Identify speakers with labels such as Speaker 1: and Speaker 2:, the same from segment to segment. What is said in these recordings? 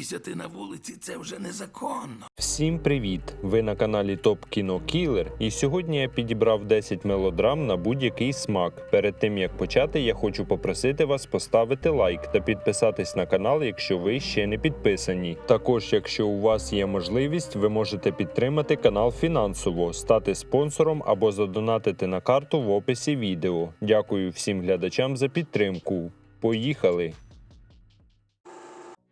Speaker 1: Повісяти на вулиці це вже незаконно.
Speaker 2: Всім привіт! Ви на каналі Топ Кіно Кілер, і сьогодні я підібрав 10 мелодрам на будь-який смак. Перед тим як почати, я хочу попросити вас поставити лайк та підписатись на канал, якщо ви ще не підписані. Також, якщо у вас є можливість, ви можете підтримати канал фінансово, стати спонсором або задонатити на карту в описі відео. Дякую всім глядачам за підтримку. Поїхали!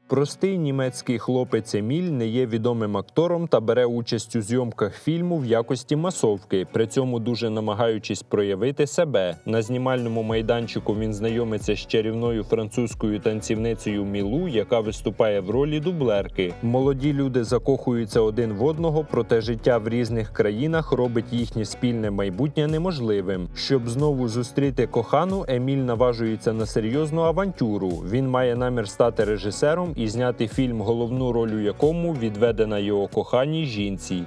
Speaker 2: Простий німецький хлопець Еміль не є відомим актором та бере участь у зйомках фільму в якості масовки, при цьому дуже намагаючись проявити себе. На знімальному майданчику він знайомиться з чарівною французькою танцівницею Мілу, яка виступає в ролі дублерки. Молоді люди закохуються один в одного, проте життя в різних країнах робить їхнє спільне майбутнє неможливим. Щоб знову зустріти кохану, Еміль наважується на серйозну авантюру. Він має намір стати режисером і зняти фільм, головну роль у якому відведена його коханій жінці.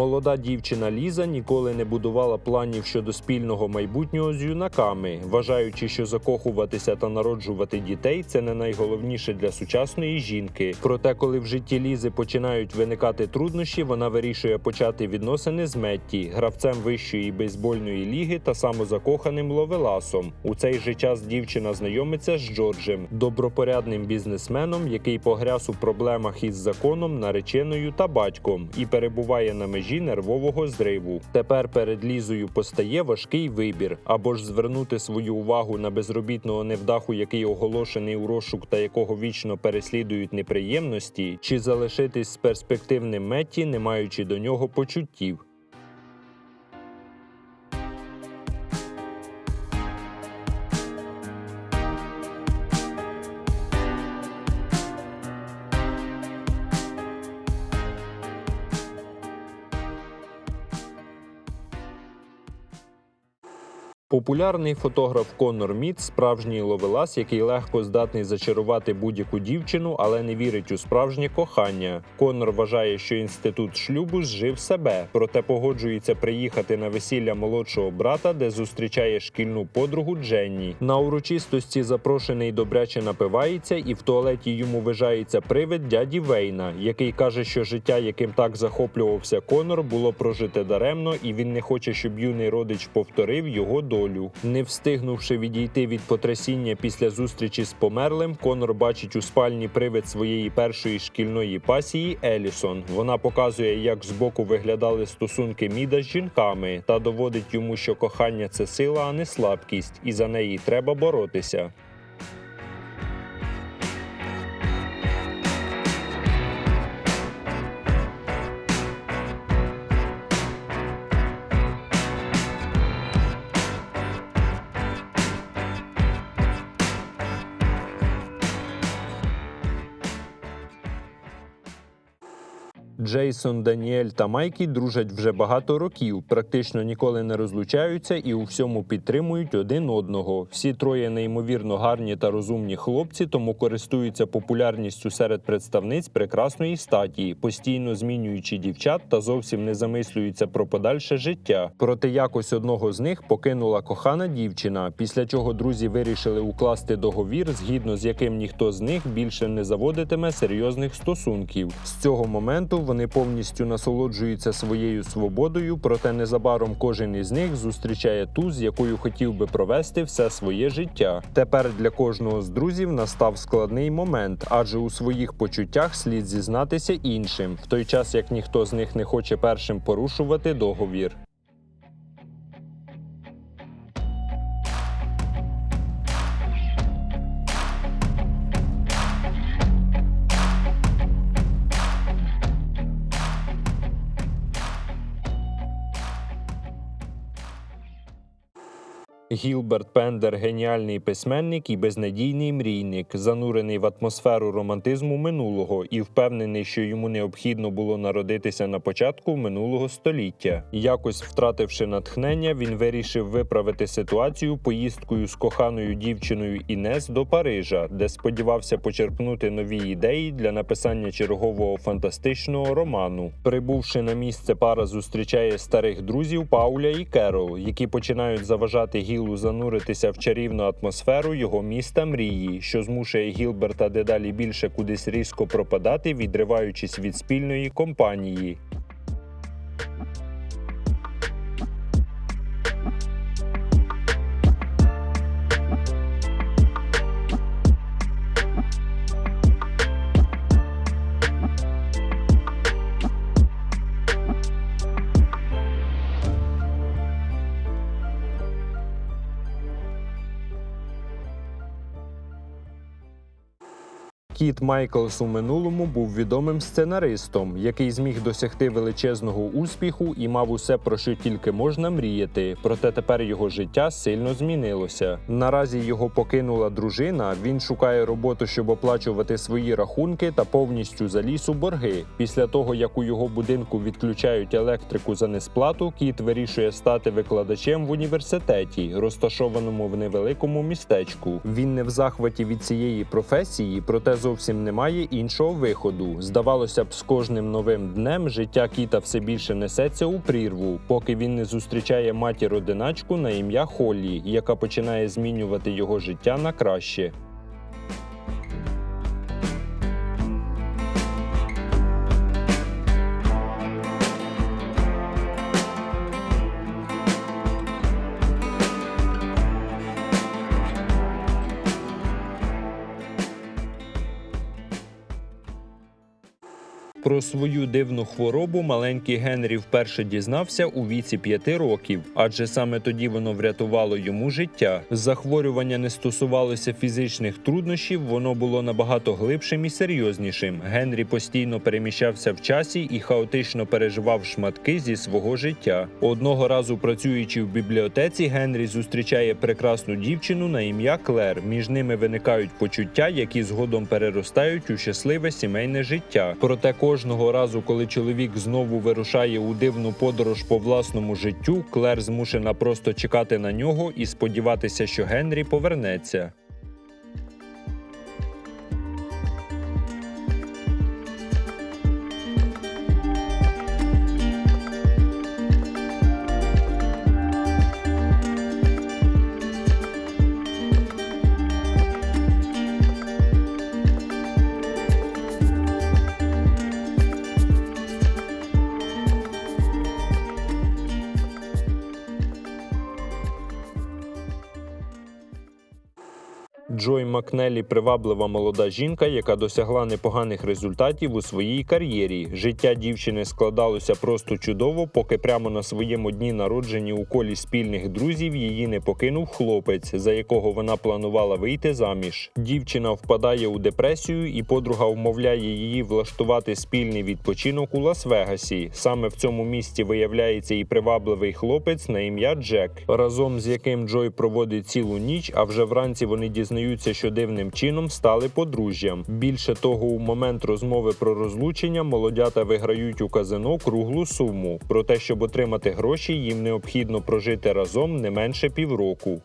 Speaker 2: Молода дівчина Ліза ніколи не будувала планів щодо спільного майбутнього з юнаками, вважаючи, що закохуватися та народжувати дітей це не найголовніше для сучасної жінки. Проте, коли в житті Лізи починають виникати труднощі, вона вирішує почати відносини з Метті, гравцем вищої бейсбольної ліги та самозакоханим Ловеласом. У цей же час дівчина знайомиться з Джорджем, добропорядним бізнесменом, який погряз у проблемах із законом, нареченою та батьком, і перебуває на межі нервового зриву. Тепер перед Лізою постає важкий вибір: або ж звернути свою увагу на безробітного невдаху, який оголошений у розшук та якого вічно переслідують неприємності, чи залишитись з перспективним меті, не маючи до нього почуттів. Популярний фотограф Конор Міт справжній ловелас, який легко здатний зачарувати будь-яку дівчину, але не вірить у справжнє кохання. Конор вважає, що інститут шлюбу зжив себе, проте погоджується приїхати на весілля молодшого брата, де зустрічає шкільну подругу Дженні. На урочистості запрошений добряче напивається, і в туалеті йому вижається привид дяді Вейна, який каже, що життя, яким так захоплювався Конор, було прожите даремно, і він не хоче, щоб юний родич повторив його долю. Не встигнувши відійти від потрясіння після зустрічі з померлим, Конор бачить у спальні привид своєї першої шкільної пасії Елісон. Вона показує, як збоку виглядали стосунки Міда з жінками, та доводить йому, що кохання це сила, а не слабкість, і за неї треба боротися. Джейсон, Даніель та Майкі дружать вже багато років, практично ніколи не розлучаються і у всьому підтримують один одного. Всі троє неймовірно гарні та розумні хлопці, тому користуються популярністю серед представниць прекрасної статі, постійно змінюючи дівчат та зовсім не замислюються про подальше життя. Проте якось одного з них покинула кохана дівчина, після чого друзі вирішили укласти договір, згідно з яким ніхто з них більше не заводитиме серйозних стосунків. З цього моменту вони повністю насолоджуються своєю свободою, проте незабаром кожен із них зустрічає ту, з якою хотів би провести все своє життя. Тепер для кожного з друзів настав складний момент, адже у своїх почуттях слід зізнатися іншим, в той час як ніхто з них не хоче першим порушувати договір. Гілберт Пендер геніальний письменник і безнадійний мрійник, занурений в атмосферу романтизму минулого і впевнений, що йому необхідно було народитися на початку минулого століття. Якось втративши натхнення, він вирішив виправити ситуацію поїздкою з коханою дівчиною Інес до Парижа, де сподівався почерпнути нові ідеї для написання чергового фантастичного роману. Прибувши на місце, пара зустрічає старих друзів Пауля і Керол, які починають заважати Гілу зануритися в чарівну атмосферу його міста мрії, що змушує Гілберта дедалі більше кудись різко пропадати, відриваючись від спільної компанії. Кіт Майклс у минулому був відомим сценаристом, який зміг досягти величезного успіху і мав усе про що тільки можна мріяти. Проте тепер його життя сильно змінилося. Наразі його покинула дружина. Він шукає роботу, щоб оплачувати свої рахунки та повністю заліз у борги. Після того як у його будинку відключають електрику за несплату, кіт вирішує стати викладачем в університеті, розташованому в невеликому містечку. Він не в захваті від цієї професії, проте зовсім немає іншого виходу. Здавалося б, з кожним новим днем життя кіта все більше несеться у прірву, поки він не зустрічає матір одиначку на ім'я Холлі, яка починає змінювати його життя на краще. Про свою дивну хворобу маленький Генрі вперше дізнався у віці п'яти років, адже саме тоді воно врятувало йому життя. Захворювання не стосувалося фізичних труднощів, воно було набагато глибшим і серйознішим. Генрі постійно переміщався в часі і хаотично переживав шматки зі свого життя. Одного разу, працюючи в бібліотеці, Генрі зустрічає прекрасну дівчину на ім'я Клер. Між ними виникають почуття, які згодом переростають у щасливе сімейне життя. Проте кожного разу, коли чоловік знову вирушає у дивну подорож по власному життю, Клер змушена просто чекати на нього і сподіватися, що Генрі повернеться. Макнелі приваблива молода жінка, яка досягла непоганих результатів у своїй кар'єрі. Життя дівчини складалося просто чудово, поки прямо на своєму дні народження у колі спільних друзів її не покинув хлопець, за якого вона планувала вийти заміж. Дівчина впадає у депресію, і подруга вмовляє її влаштувати спільний відпочинок у Лас-Вегасі. Саме в цьому місці виявляється і привабливий хлопець на ім'я Джек, разом з яким Джой проводить цілу ніч. А вже вранці вони дізнаються, що дивним чином стали подружжям. Більше того, у момент розмови про розлучення молодята виграють у казино круглу суму. Про те, щоб отримати гроші, їм необхідно прожити разом не менше півроку.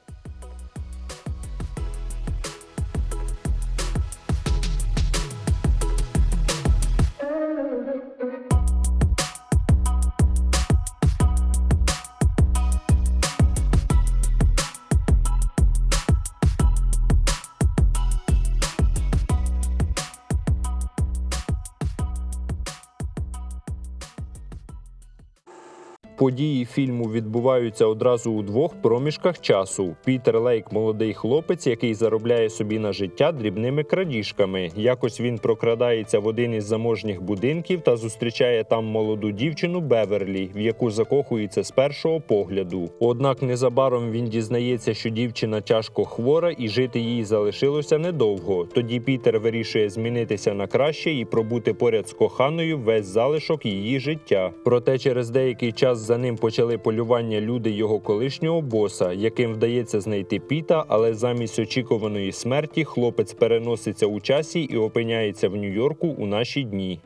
Speaker 2: Події фільму відбуваються одразу у двох проміжках часу. Пітер Лейк молодий хлопець, який заробляє собі на життя дрібними крадіжками. Якось він прокрадається в один із заможніх будинків та зустрічає там молоду дівчину Беверлі, в яку закохується з першого погляду. Однак незабаром він дізнається, що дівчина тяжко хвора і жити їй залишилося недовго. Тоді Пітер вирішує змінитися на краще і пробути поряд з коханою весь залишок її життя. Проте через деякий час за ним почали полювання люди його колишнього боса, яким вдається знайти піта, але замість очікуваної смерті хлопець переноситься у часі і опиняється в Нью-Йорку у наші дні.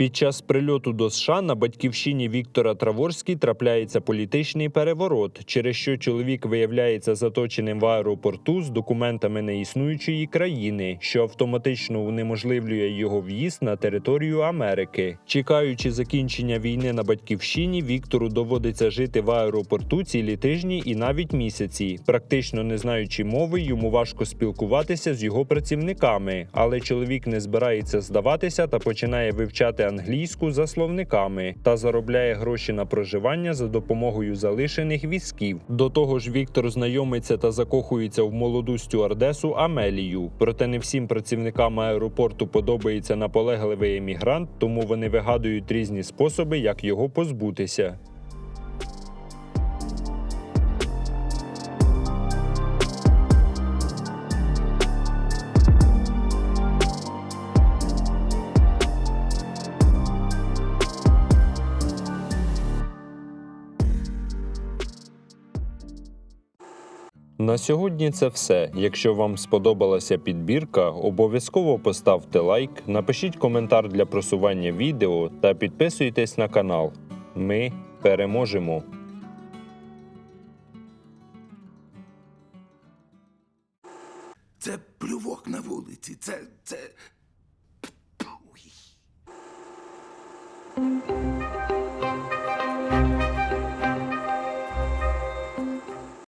Speaker 2: Під час прильоту до США на батьківщині Віктора Траворський трапляється політичний переворот, через що чоловік виявляється заточеним в аеропорту з документами неіснуючої країни, що автоматично унеможливлює його в'їзд на територію Америки. Чекаючи закінчення війни на батьківщині, Віктору доводиться жити в аеропорту цілі тижні і навіть місяці. Практично не знаючи мови, йому важко спілкуватися з його працівниками, але чоловік не збирається здаватися та починає вивчати англійську за словниками та заробляє гроші на проживання за допомогою залишених візків. До того ж, Віктор знайомиться та закохується в молоду стюардесу Амелію. Проте не всім працівникам аеропорту подобається наполегливий емігрант, тому вони вигадують різні способи, як його позбутися. На сьогодні це все. Якщо вам сподобалася підбірка, обов'язково поставте лайк, напишіть коментар для просування відео та підписуйтесь на канал. Ми переможемо!
Speaker 1: Це плювок на вулиці. Це. це. Пуй.